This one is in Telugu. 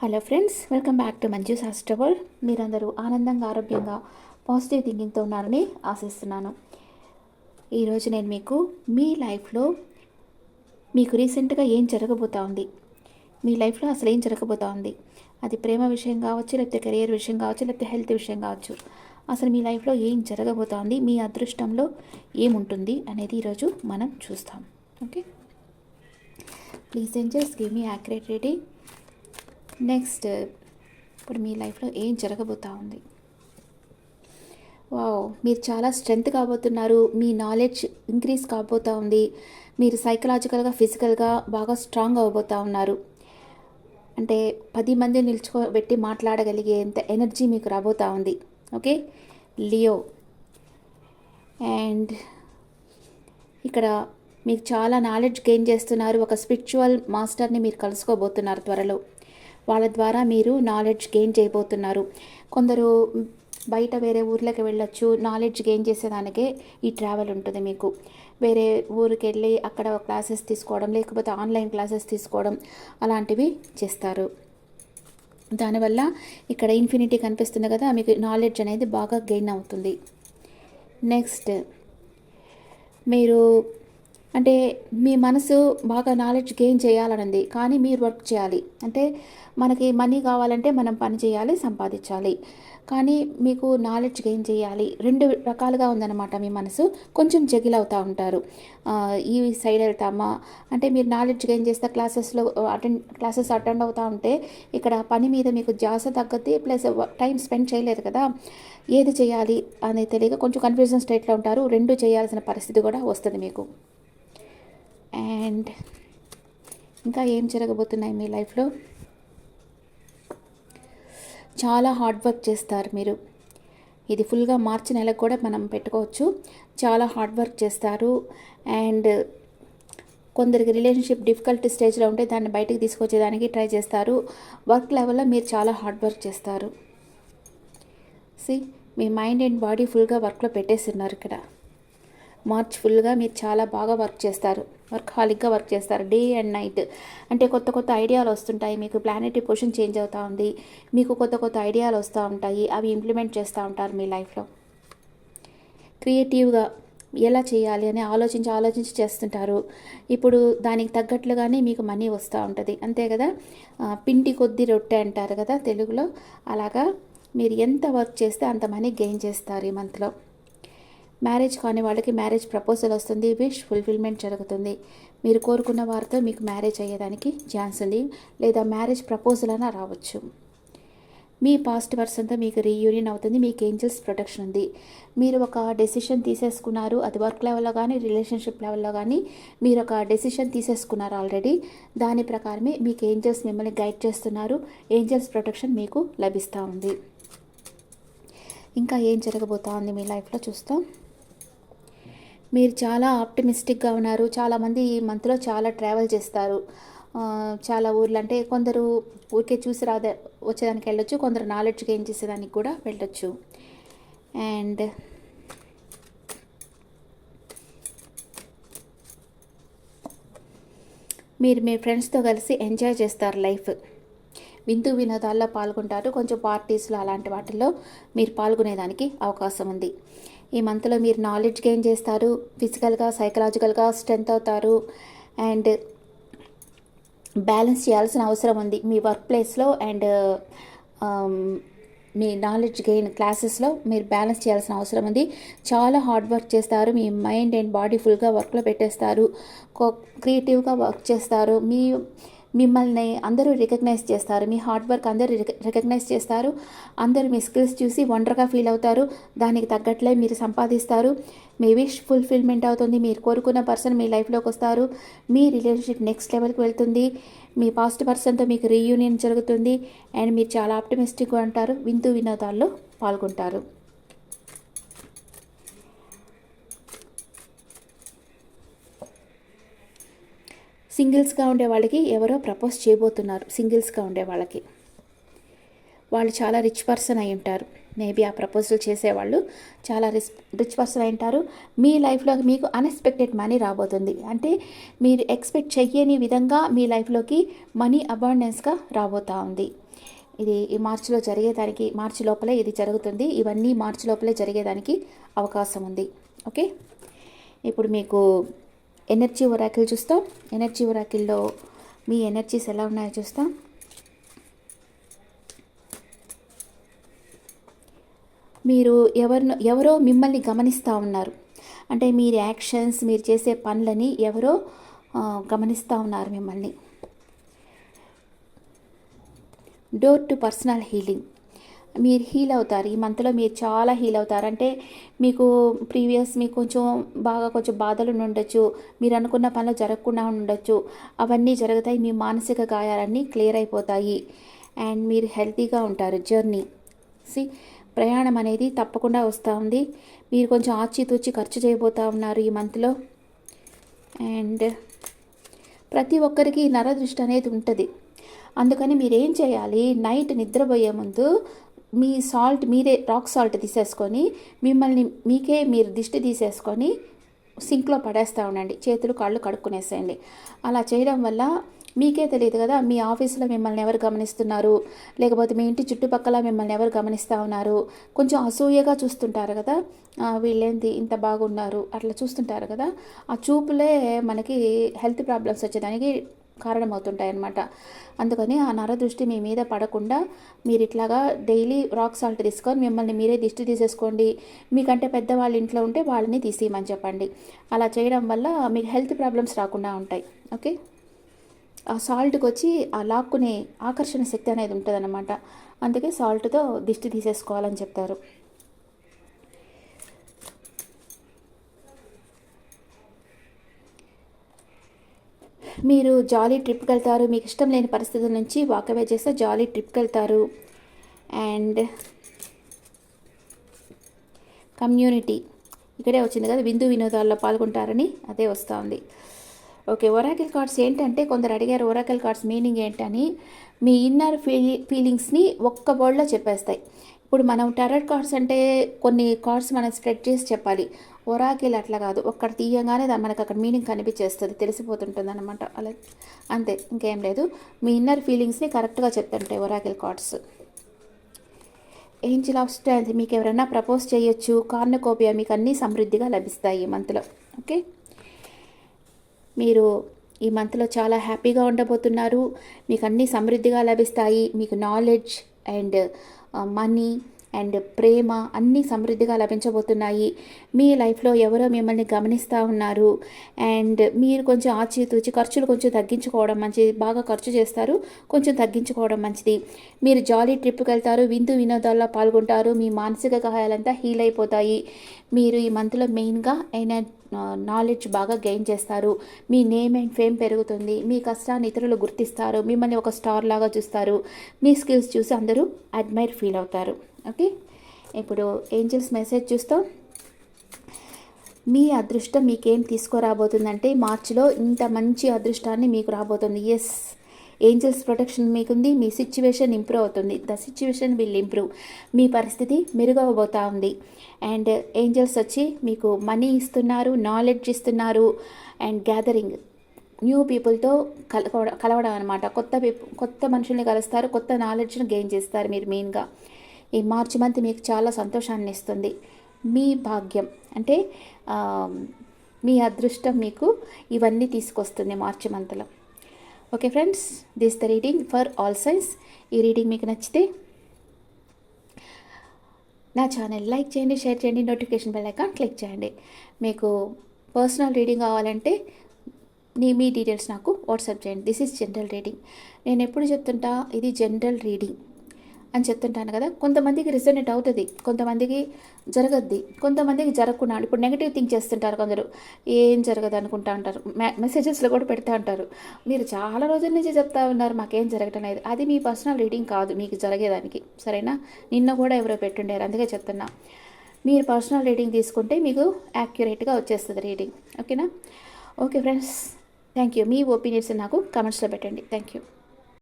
Hello friends welcome back to Manju హాస్టబుల్ మీరందరూ ఆనందంగా ఆరోగ్యంగా పాజిటివ్ థింకింగ్తో ఉన్నారని ఆశిస్తున్నాను. ఈరోజు నేను మీకు మీ లైఫ్లో మీకు రీసెంట్గా ఏం జరగబోతా ఉంది? మీ లైఫ్లో అసలు ఏం జరగబోతా ఉంది? అది ప్రేమ విషయం కావచ్చు లేకపోతే కెరియర్ విషయం కావచ్చు లేకపోతే హెల్త్ విషయం కావచ్చు. అసలు మీ లైఫ్లో ఏం జరగబోతా ఉంది? మీ అదృష్టంలో ఏముంటుంది అనేది ఈరోజు మనం చూస్తాం. Okay please ఎంజర్స్ give me accurate rating next ఇప్పుడు మీ లైఫ్లో ఏం జరగబోతా ఉంది? వావ్ మీరు చాలా స్ట్రెంగ్త్ కాబోతున్నారు. మీ నాలెడ్జ్ ఇంక్రీజ్ కాబోతా ఉంది. మీరు సైకలాజికల్గా ఫిజికల్గా బాగా స్ట్రాంగ్ అవ్వబోతూ ఉన్నారు. అంటే పది మంది నిల్చుకోబెట్టి మాట్లాడగలిగేంత ఎనర్జీ మీకు రాబోతా ఉంది. ఓకే లియో అండ్ ఇక్కడ మీకు చాలా నాలెడ్జ్ గెయిన్ చేస్తున్నారు. ఒక స్పిరిచువల్ మాస్టర్ని మీరు కలుసుకోబోతున్నారు త్వరలో. వాళ్ళ ద్వారా మీరు నాలెడ్జ్ గెయిన్ చేయబోతున్నారు. కొందరు బయట వేరే ఊర్లోకి వెళ్ళొచ్చు నాలెడ్జ్ గెయిన్ చేసేదానికే ఈ ట్రావెల్ ఉంటుంది మీకు. వేరే ఊరికి వెళ్ళి అక్కడ క్లాసెస్ తీసుకోవడం లేకపోతే ఆన్లైన్ క్లాసెస్ తీసుకోవడం అలాంటివి చేస్తారు. దానివల్ల ఇక్కడ ఇన్ఫినిటీ కనిపిస్తుంది కదా మీకు నాలెడ్జ్ అనేది బాగా గెయిన్ అవుతుంది. నెక్స్ట్ మీరు అంటే మీ మనసు బాగా నాలెడ్జ్ గెయిన్ చేయాలనుంది కానీ మీరు వర్క్ చేయాలి. అంటే మనకి మనీ కావాలంటే మనం పని చేయాలి సంపాదించాలి. కానీ మీకు నాలెడ్జ్ గెయిన్ చేయాలి. రెండు రకాలుగా ఉందన్నమాట మీ మనసు. కొంచెం జగిల్ అవుతూ ఉంటారు. ఈ సైడ్ వెళ్తామా? అంటే మీరు నాలెడ్జ్ గెయిన్ చేస్తే క్లాసెస్లో అటెండ్ క్లాసెస్ అటెండ్ అవుతూ ఉంటే ఇక్కడ పని మీద మీకు జాస తగ్గద్ది ప్లస్ టైం స్పెండ్ చేయలేదు కదా. ఏది చేయాలి అనేది తెలియక కొంచెం కన్ఫ్యూజన్ స్టేట్లో ఉంటారు. రెండు చేయాల్సిన పరిస్థితి కూడా వస్తుంది మీకు. అండ్ ఇంకా ఏం జరగబోతున్నాయి మీ లైఫ్లో? చాలా హార్డ్ వర్క్ చేస్తారు మీరు. ఇది ఫుల్గా మార్చి నెలకు కూడా మనం పెట్టుకోవచ్చు. చాలా హార్డ్ వర్క్ చేస్తారు. అండ్ కొందరికి రిలేషన్షిప్ డిఫికల్ట్ స్టేజ్లో ఉంటే దాన్ని బయటకు తీసుకొచ్చేదానికి ట్రై చేస్తారు. వర్క్ లెవెల్లో మీరు చాలా హార్డ్ వర్క్ చేస్తారు. సి మీ మైండ్ అండ్ బాడీ ఫుల్గా వర్క్లో పెట్టేస్తున్నారు ఇక్కడ. మార్చ్ ఫుల్గా మీరు చాలా బాగా వర్క్ చేస్తారు. వర్క్ హాలిక్గా వర్క్ చేస్తారు. Day and night. అంటే కొత్త కొత్త ఐడియాలు వస్తుంటాయి. మీకు ప్లానెటరీ పొజిషన్ చేంజ్ అవుతూ ఉంది. మీకు కొత్త కొత్త ఐడియాలు వస్తూ ఉంటాయి. అవి ఇంప్లిమెంట్ చేస్తూ ఉంటారు మీ లైఫ్లో. క్రియేటివ్గా ఎలా చేయాలి అని ఆలోచించి ఆలోచించి చేస్తుంటారు. ఇప్పుడు దానికి తగ్గట్లుగానే మీకు మనీ వస్తూ ఉంటుంది. అంతే కదా? పిండి కొద్ది రొట్టె అంటారు కదా తెలుగులో. అలాగా మీరు ఎంత వర్క్ చేస్తే అంత మనీ గెయిన్ చేస్తారు ఈ మంత్లో. మ్యారేజ్ కాని వాళ్ళకి మ్యారేజ్ ప్రపోజల్ వస్తుంది విష్ ఫుల్ఫిల్మెంట్ జరుగుతుంది. మీరు కోరుకున్న వారితో మీకు మ్యారేజ్ అయ్యేదానికి ఛాన్స్ ఉంది లేదా మ్యారేజ్ ప్రపోజల్ అయినా రావచ్చు. మీ పాస్ట్ పర్సన్తో మీకు రీయూనియన్ అవుతుంది మీకు ఏంజల్స్ ప్రొటెక్షన్ ఉంది. మీరు ఒక డెసిషన్ తీసేసుకున్నారు అది వర్క్ లెవెల్లో కానీ రిలేషన్షిప్ లెవెల్లో కానీ మీరు ఒక డెసిషన్ తీసేసుకున్నారు ఆల్రెడీ దాని ప్రకారమే మీకు ఏంజల్స్ మిమ్మల్ని గైడ్ చేస్తున్నారు ఏంజల్స్ ప్రొటెక్షన్ మీకు లభిస్తూ ఉంది. ఇంకా ఏం జరగబోతా ఉంది మీ లైఫ్లో చూస్తాం. మీరు చాలా ఆప్టిమిస్టిక్గా ఉన్నారు. చాలామంది ఈ మంత్లో చాలా ట్రావెల్ చేస్తారు. చాలా ఊర్లు అంటే కొందరు ఊరికే చూసి రాదే వచ్చేదానికి వెళ్ళొచ్చు కొందరు నాలెడ్జ్ గెయిన్ చేసేదానికి కూడా వెళ్ళొచ్చు. అండ్ మీరు మీ ఫ్రెండ్స్తో కలిసి ఎంజాయ్ చేస్తారు లైఫ్. విందు వినోదాల్లో పాల్గొంటారు. కొంచెం పార్టీస్లో అలాంటి వాటిల్లో మీరు పాల్గొనేదానికి అవకాశం ఉంది. ఈ మంత్లో మీరు నాలెడ్జ్ గెయిన్ చేస్తారు ఫిజికల్గా సైకలాజికల్గా స్ట్రెంత్ అవుతారు. అండ్ బ్యాలెన్స్ చేయాల్సిన అవసరం ఉంది మీ వర్క్ ప్లేస్లో అండ్ మీ నాలెడ్జ్ గెయిన్ క్లాసెస్లో మీరు బ్యాలెన్స్ చేయాల్సిన అవసరం ఉంది. చాలా హార్డ్ వర్క్ చేస్తారు మీ మైండ్ అండ్ బాడీ ఫుల్గా వర్క్లో పెట్టేస్తారు. క్రియేటివ్గా వర్క్ చేస్తారు. మీ మిమ్మల్ని అందరూ రికగ్నైజ్ చేస్తారు. మీ హార్డ్ వర్క్ అందరూ రికగ్నైజ్ చేస్తారు. అందరూ మీ స్కిల్స్ చూసి వండర్గా ఫీల్ అవుతారు. దానికి తగ్గట్లే మీరు సంపాదిస్తారు. మీ విష్ ఫుల్ఫిల్మెంట్ అవుతుంది. మీరు కోరుకున్న పర్సన్ మీ లైఫ్లోకి వస్తారు. మీ రిలేషన్షిప్ నెక్స్ట్ లెవెల్కి వెళ్తుంది. మీ పాస్ట్ పర్సన్తో మీకు రీయూనియన్ జరుగుతుంది. అండ్ మీరు చాలా ఆప్టమిస్టిక్గా ఉంటారు. వింతు వినోదాల్లో పాల్గొంటారు. సింగిల్స్గా ఉండే వాళ్ళకి ఎవరో ప్రపోజ్ చేయబోతున్నారు సింగిల్స్గా ఉండే వాళ్ళకి. వాళ్ళు చాలా రిచ్ పర్సన్ అయి ఉంటారు. మేబీ ఆ ప్రపోజల్ చేసేవాళ్ళు చాలా రిచ్ రిచ్ పర్సన్ అయి ఉంటారు. మీ లైఫ్లోకి మీకు అన్ఎక్స్పెక్టెడ్ మనీ రాబోతుంది. అంటే మీరు ఎక్స్పెక్ట్ చెయ్యని విధంగా మీ లైఫ్లోకి మనీ అబాండెన్స్గా రాబోతూ ఉంది. ఇది ఈ మార్చిలో జరిగేదానికి మార్చి లోపలే ఇది జరుగుతుంది. ఇవన్నీ మార్చి లోపలే జరిగేదానికి అవకాశం ఉంది. ఓకే? ఇప్పుడు మీకు ఎనర్జీ ఒరాకిల్ చూస్తాం. ఎనర్జీ ఒరాకిల్లో మీ ఎనర్జీస్ ఎలా ఉన్నాయో చూస్తాం. మీరు ఎవరినో ఎవరో మిమ్మల్ని గమనిస్తూ ఉన్నారు. అంటే మీరు యాక్షన్స్ మీరు చేసే పనులని ఎవరో గమనిస్తూ ఉన్నారు మిమ్మల్ని. డోర్ టు పర్సనల్ హీలింగ్ మీరు హీల్ అవుతారు ఈ మంత్లో మీరు చాలా హీల్ అవుతారు. అంటే మీకు ప్రీవియస్ మీకు కొంచెం బాగా కొంచెం బాధలు ఉండొచ్చు మీరు అనుకున్న పనులు జరగకుండా ఉండొచ్చు. అవన్నీ జరుగుతాయి మీ మానసిక గాయాలన్నీ క్లియర్ అయిపోతాయి. అండ్ మీరు హెల్తీగా ఉంటారు జర్నీ. సి ప్రయాణం అనేది తప్పకుండా వస్తూ ఉంది. మీరు కొంచెం ఆచితూచి ఖర్చు చేయబోతూ ఉన్నారు ఈ మంత్లో. అండ్ ప్రతి ఒక్కరికి నరదృష్టి అనేది ఉంటుంది. అందుకని మీరు ఏం చేయాలి? నైట్ నిద్రపోయే ముందు మీ సాల్ట్ మీరే రాక్ సాల్ట్ తీసేసుకొని మిమ్మల్ని మీకే మీరు దిష్టి తీసేసుకొని సింక్లో పడేస్తూ ఉండండి. చేతులు కాళ్ళు కడుక్కునేసేయండి. అలా చేయడం వల్ల మీకే తెలియదు కదా మీ ఆఫీసులో మిమ్మల్ని ఎవరు గమనిస్తున్నారు? లేకపోతే మీ ఇంటి చుట్టుపక్కల మిమ్మల్ని ఎవరు గమనిస్తూ ఉన్నారు? కొంచెం అసూయగా చూస్తుంటారు కదా వీళ్ళేంది వీళ్ళేంటి ఇంత బాగున్నారు? అట్లా చూస్తుంటారు కదా ఆ చూపులే మనకి హెల్త్ ప్రాబ్లమ్స్ వచ్చేదానికి కారణమవుతుంటాయన్నమాట. అందుకని ఆ నర దృష్టి మీ మీద పడకుండా మీరు ఇట్లాగా డైలీ రాక్ సాల్ట్ తీసుకొని మిమ్మల్ని మీరే దిష్టి తీసేసుకోండి. మీకంటే పెద్దవాళ్ళ ఇంట్లో ఉంటే వాళ్ళని తీసేయమని చెప్పండి. అలా చేయడం వల్ల మీకు హెల్త్ ప్రాబ్లమ్స్ రాకుండా ఉంటాయి. ఓకే? ఆ సాల్ట్కి వచ్చి ఆ లాక్కునే ఆకర్షణ శక్తి అనేది ఉంటుందన్నమాట. అందుకే సాల్ట్తో దిష్టి తీసేసుకోవాలని చెప్తారు. మీరు జాలీ ట్రిప్కి వెళ్తారు మీకు ఇష్టం లేని పరిస్థితుల నుంచి వాకవే చేస్తే జాలీ ట్రిప్కి వెళ్తారు అండ్ కమ్యూనిటీ ఇక్కడే వచ్చింది కదా విందు వినోదాల్లో పాల్గొంటారని అదే వస్తుంది. ఓకే ఒరాకిల్ కార్డ్స్ ఏంటంటే కొందరు అడిగారు ఒరాకిల్ కార్డ్స్ మీనింగ్ ఏంటని. మీ ఇన్నర్ ఫీలి ఫీలింగ్స్ని ఒక్క బోర్డ్లో చెప్పేస్తాయి. ఇప్పుడు మనం టెరర్ కార్డ్స్ అంటే కొన్ని కార్డ్స్ మనం స్ప్రెడ్ చేసి చెప్పాలి. ఒరాకిల్ అట్లా కాదు. ఒక్కడ తీయగానే మనకు అక్కడ మీనింగ్ కనిపించేస్తుంది. తెలిసిపోతుంటుంది అనమాట అలా అంతే. ఇంకేం లేదు. మీ ఇన్నర్ ఫీలింగ్స్ని కరెక్ట్గా చెప్తుంటాయి oracle cards angel of strength మీకు ఎవరైనా ప్రపోజ్ చేయొచ్చు. కార్నకోపియా మీకు అన్నీ సమృద్ధిగా లభిస్తాయి ఈ మంత్లో ఓకే మీరు ఈ మంత్లో చాలా హ్యాపీగా ఉండబోతున్నారు. మీకు అన్నీ సమృద్ధిగా లభిస్తాయి. మీకు నాలెడ్జ్ అండ్ మనీ అండ్ ప్రేమ అన్నీ సమృద్ధిగా లభించబోతున్నాయి. మీ లైఫ్లో ఎవరో మిమ్మల్ని గమనిస్తూ ఉన్నారు. అండ్ మీరు కొంచెం ఆచితూచి ఖర్చులు కొంచెం తగ్గించుకోవడం మంచిది. బాగా ఖర్చు చేస్తారు. కొంచెం తగ్గించుకోవడం మంచిది. మీరు జాలీ ట్రిప్కి వెళ్తారు. విందు వినోదాల్లో పాల్గొంటారు. మీ మానసిక గాయాలంతా హీల్ అయిపోతాయి. మీరు ఈ మంత్లో మెయిన్గా ఎనర్జీ నాలెడ్జ్ బాగా గెయిన్ చేస్తారు. మీ నేమ్ అండ్ ఫేమ్ పెరుగుతుంది. మీ కష్టాన్ని ఇతరులు గుర్తిస్తారు. మిమ్మల్ని ఒక స్టార్ లాగా చూస్తారు. మీ స్కిల్స్ చూసి అందరూ అడ్మైర్ ఫీల్ అవుతారు. ఓకే ఇప్పుడు ఏంజల్స్ మెసేజ్ చూస్తాం. మీ అదృష్టం మీకేం తీసుకురాబోతుందంటే మార్చిలో ఇంత మంచి అదృష్టాన్ని మీకు రాబోతుంది. ఎస్ ఏంజల్స్ ప్రొటెక్షన్ మీకుంది మీ సిచ్యువేషన్ ఇంప్రూవ్ అవుతుంది. The situation will improve. మీ పరిస్థితి మెరుగవబోతా ఉంది. అండ్ ఏంజల్స్ వచ్చి మీకు మనీ ఇస్తున్నారు నాలెడ్జ్ ఇస్తున్నారు. And gathering. న్యూ పీపుల్తో కలవడం కలవడం అనమాట కొత్త పీపుల్ కొత్త మనుషుల్ని కలుస్తారు కొత్త నాలెడ్జ్ని గెయిన్ చేస్తారు మీరు మెయిన్గా. ఈ మార్చి మంత్ మీకు చాలా సంతోషాన్ని ఇస్తుంది. మీ భాగ్యం. అంటే మీ అదృష్టం మీకు ఇవన్నీ తీసుకొస్తుంది మార్చి మంత్లో. Okay friends this the reading for all signs ఈ రీడింగ్ మీకు నచ్చితే నా ఛానల్ లైక్ చేయండి షేర్ చేయండి నోటిఫికేషన్ బెల్ ఐకాన్ క్లిక్ చేయండి. మీకు పర్సనల్ రీడింగ్ కావాలంటే నీ మీ డీటెయిల్స్ నాకు వాట్సాప్ చేయండి. దిస్ ఈజ్ జనరల్ రీడింగ్ నేను ఎప్పుడు చెప్తుంటా? ఇది జనరల్ రీడింగ్ అని చెప్తుంటాను కదా. కొంతమందికి రిజనేట్ అవుతుంది కొంతమందికి జరగద్ది కొంతమందికి జరగకుండా. ఇప్పుడు నెగిటివ్ థింక్ చేస్తుంటారు కొందరు. ఏం జరగదు అనుకుంటా ఉంటారు. మెసేజెస్లో కూడా పెడతా ఉంటారు. మీరు చాలా రోజుల నుంచి చెప్తా ఉన్నారు మాకేం జరగటం లేదు. అది మీ పర్సనల్ రీడింగ్ కాదు మీకు జరిగేదానికి. సరేనా? నిన్న కూడా ఎవరో పెట్టుండారు అందుకే చెప్తున్నా. మీరు పర్సనల్ రీడింగ్ తీసుకుంటే మీకు యాక్యురేట్గా వచ్చేస్తుంది రీడింగ్ ఓకేనా? ఓకే ఫ్రెండ్స్ థ్యాంక్ యూ మీ ఒపీనియన్స్ నాకు కమెంట్స్లో పెట్టండి. Thank you